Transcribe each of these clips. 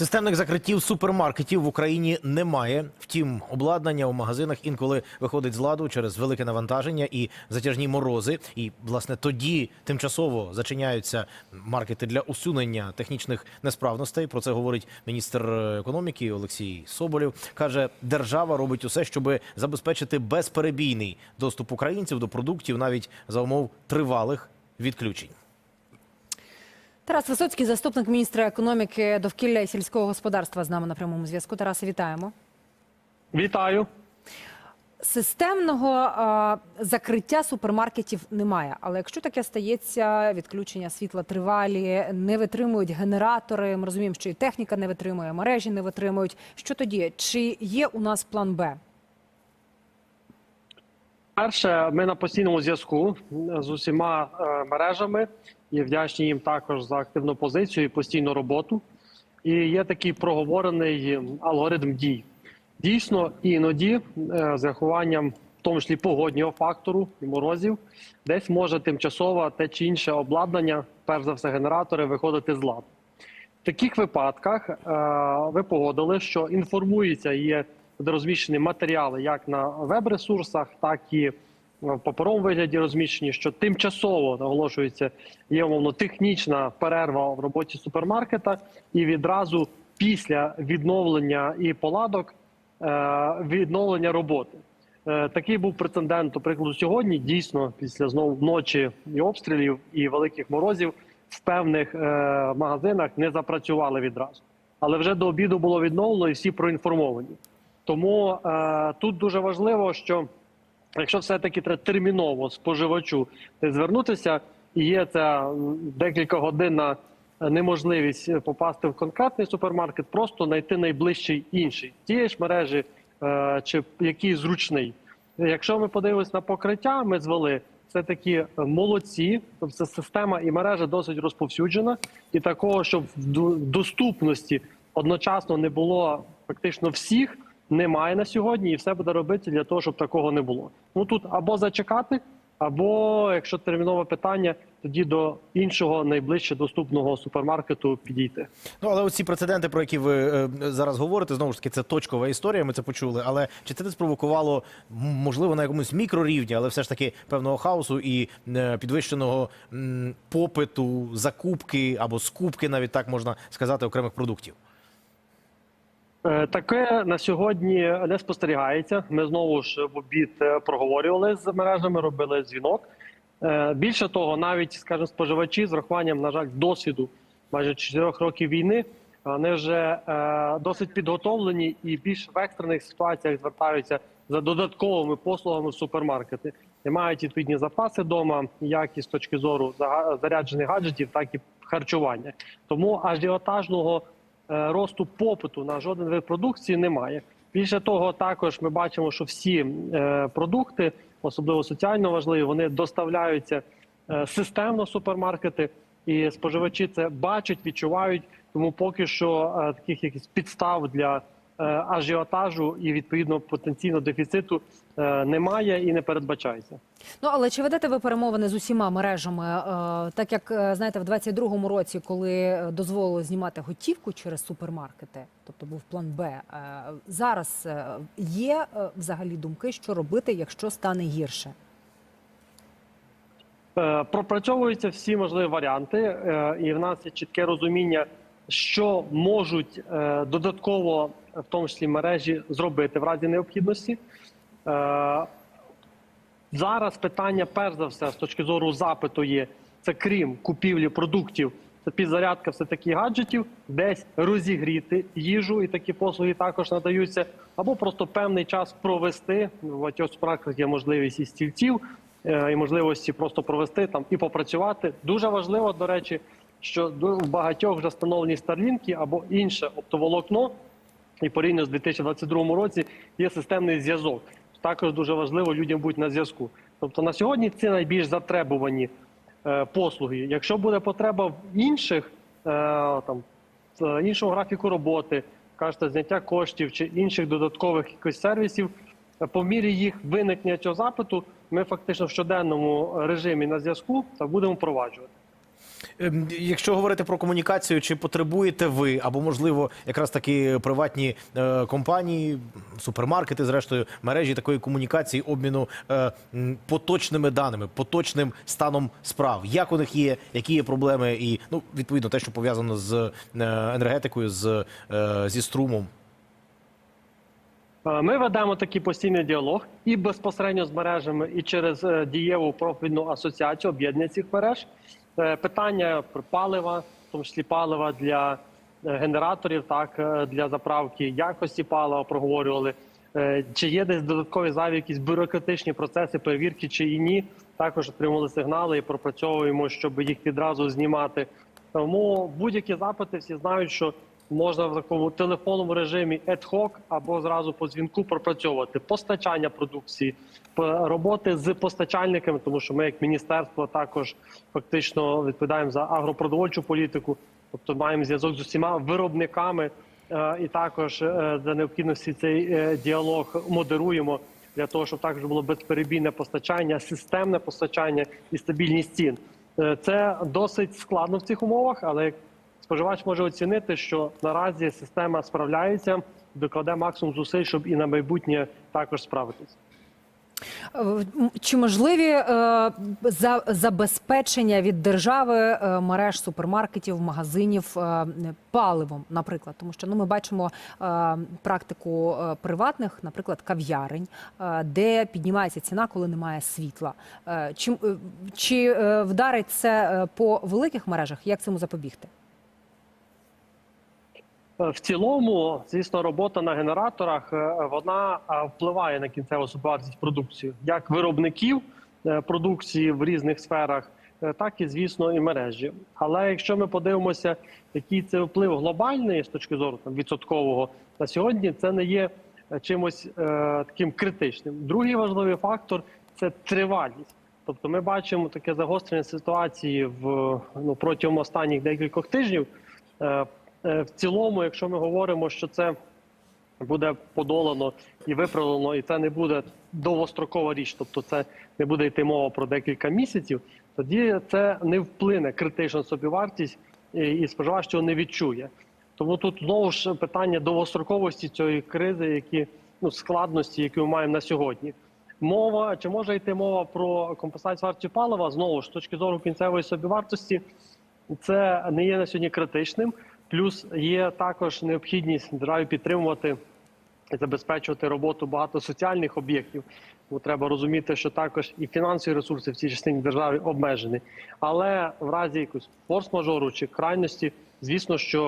Системних закриттів супермаркетів в Україні немає. Втім, обладнання у магазинах інколи виходить з ладу через велике навантаження і затяжні морози. І власне тоді тимчасово зачиняються маркети для усунення технічних несправностей. Про це говорить міністр економіки Олексій Соболєв. каже, держава робить усе, щоб забезпечити безперебійний доступ українців до продуктів навіть за умов тривалих відключень. Тарас Висоцький, заступник міністра економіки, довкілля і сільського господарства, з нами на прямому зв'язку. Тарасе, вітаємо. Вітаю. Системного е, закриття супермаркетів немає. Але якщо таке стається, відключення світла тривалі, не витримують генератори. Ми розуміємо, що і техніка не витримує, мережі не витримують. Що тоді? Чи є у нас план Б? Перше, ми на постійному зв'язку з усіма е, мережами і вдячні їм також за активну позицію і постійну роботу. І є такий проговорений алгоритм дій. Дійсно, іноді е, з рахуванням, в тому числі погоднього фактору і морозів, десь може тимчасово те чи інше обладнання, перш за все, генератори, виходити з ладу. В таких випадках е, ви погодили, що інформується є розміщені матеріали як на веб-ресурсах, так і в паперовому вигляді розміщені, що тимчасово наголошується є умовно технічна перерва в роботі супермаркета, і відразу після відновлення і поладок е, відновлення роботи. Е, Такий був прецедент, до прикладу, сьогодні. Дійсно, після знову ночі і обстрілів і великих морозів в певних е, магазинах не запрацювали відразу. Але вже до обіду було відновлено і всі проінформовані. Тому тут дуже важливо, що якщо все-таки треба терміново споживачу звернутися, і є ця декілька годин на неможливість попасти в конкретний супермаркет, просто знайти найближчий інший. Тієї ж мережі е, чи який зручний. Якщо ми подивимось на покриття, ми звели це такі молодці, тобто система і мережа досить розповсюджена, і такого, щоб в доступності одночасно не було фактично всіх, немає на сьогодні, і все буде робити для того, щоб такого не було. Ну тут або зачекати, або якщо термінове питання, тоді до іншого найближче доступного супермаркету підійти. Ну, але оці прецеденти, про які ви е, зараз говорите, знову ж таки, це точкова історія. Ми це почули. Але чи це не спровокувало можливо на якомусь мікрорівні, але все ж таки певного хаосу і е, підвищеного попиту, закупки або скупки, навіть так можна сказати, окремих продуктів? Е, Таке на сьогодні не спостерігається. Ми знову ж в обід е, проговорювали з мережами, робили дзвінок. Е, Більше того, навіть скажімо, споживачі з рахуванням, на жаль, досвіду майже 4 років війни, вони вже досить підготовлені і більш в екстрених ситуаціях звертаються за додатковими послугами в супермаркети. І мають відповідні запаси вдома, як і з точки зору заряджених гаджетів, так і харчування. Тому ажіотажного росту попиту на жоден вид продукції немає. Більше того, також ми бачимо, що всі е, продукти, особливо соціально важливі, вони доставляються е, системно в супермаркети, і споживачі це бачать, відчувають. Тому поки що е, таких якихось підстав для е, ажіотажу і відповідно потенційного дефіциту е, немає і не передбачається. Ну але чи ведете ви перемовини з усіма мережами? Е, так як е, знаєте, в 22-му році, коли е, дозволили знімати готівку через супермаркети, тобто був план Б. е, Зараз е, є е, взагалі думки, що робити, якщо стане гірше? Е, Пропрацьовуються всі можливі варіанти, е, і в нас є чітке розуміння, що можуть е, додатково, в тому числі мережі, зробити в разі необхідності. Е, Зараз питання, перш за все, з точки зору запиту, є це крім купівлі продуктів, це підзарядка все таки гаджетів, десь розігріти їжу, і такі послуги також надаються, або просто певний час провести. В багатьох супермаркетах є можливість і стільців, е, і можливості просто провести там і попрацювати. Дуже важливо, до речі, що в багатьох вже встановлені старлінки або інше оптоволокно, і порівняно з 2022 році є системний зв'язок. Також дуже важливо людям бути на зв'язку. Тобто на сьогодні це найбільш затребувані е, послуги. Якщо буде потреба в інших е, там в іншому графіку роботи, кажете, зняття коштів чи інших додаткових якихось сервісів, е, по мірі їх виникнення цього запиту, ми фактично в щоденному режимі на зв'язку та будемо впроваджувати. Ем, Якщо говорити про комунікацію, чи потребуєте ви або можливо якраз таки приватні е, компанії, супермаркети, зрештою мережі такої комунікації, обміну е, поточними даними, поточним станом справ? Як у них є, які є проблеми, і ну відповідно те, що пов'язано з е, енергетикою, з зі струмом. Ми ведемо такий постійний діалог і безпосередньо з мережами, і через дієву профільну асоціацію об'єднання цих мереж. Е, Питання про палива, в тому числі палива для е, генераторів, так е, для заправки якості палива проговорювали. Чи є десь додаткові зайві якісь бюрократичні процеси перевірки, чи і ні? Також отримали сигнали і пропрацьовуємо, щоб їх відразу знімати. Тому будь-які запити всі знають, що можна в такому телефонному режимі ad-hoc або зразу по дзвінку пропрацьовувати постачання продукції, роботи з постачальниками, тому що ми, як міністерство, також фактично відповідаємо за агропродовольчу політику, тобто маємо зв'язок з усіма виробниками, е, і також е, за необхідності цей е, діалог модеруємо для того, щоб також було безперебійне постачання, системне постачання і стабільність цін. Це досить складно в цих умовах, але як споживач може оцінити, що наразі система справляється, докладе максимум зусиль, щоб і на майбутнє також справитися. Чи можливі е, за, забезпечення від держави е, мереж супермаркетів, магазинів е, паливом, наприклад? Тому що ну ми бачимо е, практику е, приватних, наприклад, кав'ярень, е, де піднімається ціна, коли немає світла. Е, чи е, чи е, вдарить це е, по великих мережах? Як цьому запобігти? Е, В цілому, звісно, робота на генераторах е, вона е, впливає на кінцеву собівартість продукції, як виробників продукції в різних сферах, так і звісно і мережі. Але якщо ми подивимося, який це вплив глобальний з точки зору там відсоткового на сьогодні, це не є чимось е, таким критичним. Другий важливий фактор це тривалість. Тобто, ми бачимо таке загострення ситуації в ну протягом останніх декількох тижнів. Е, В цілому, якщо ми говоримо, що це буде подолано і виправлено, і це не буде довгострокова річ, тобто це не буде йти мова про декілька місяців, тоді це не вплине критично собівартість і споживач цього не відчує. Тому тут знову ж питання довгостроковості цієї кризи, які ну складності, які ми маємо на сьогодні. Мова чи може йти мова про компенсацію вартості палива знову ж з точки зору кінцевої собівартості, це не є на сьогодні критичним. Плюс є також необхідність державі підтримувати і забезпечувати роботу багато соціальних об'єктів. Бо треба розуміти, що також і фінансові ресурси в цій частині держави обмежені. Але в разі якогось форс-мажору чи крайності, звісно, що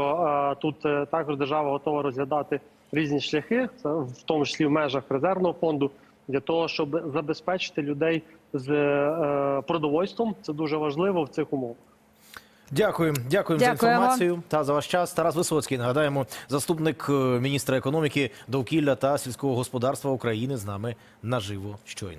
е, тут е, також держава готова розглядати різні шляхи, в тому числі в межах резервного фонду, для того, щоб забезпечити людей з е, продовольством. Це дуже важливо в цих умовах. Дякую, дякую за інформацію та за ваш час. Тарас Висоцький, нагадаємо, заступник е, міністра економіки, довкілля та сільського господарства України з нами наживо щойно.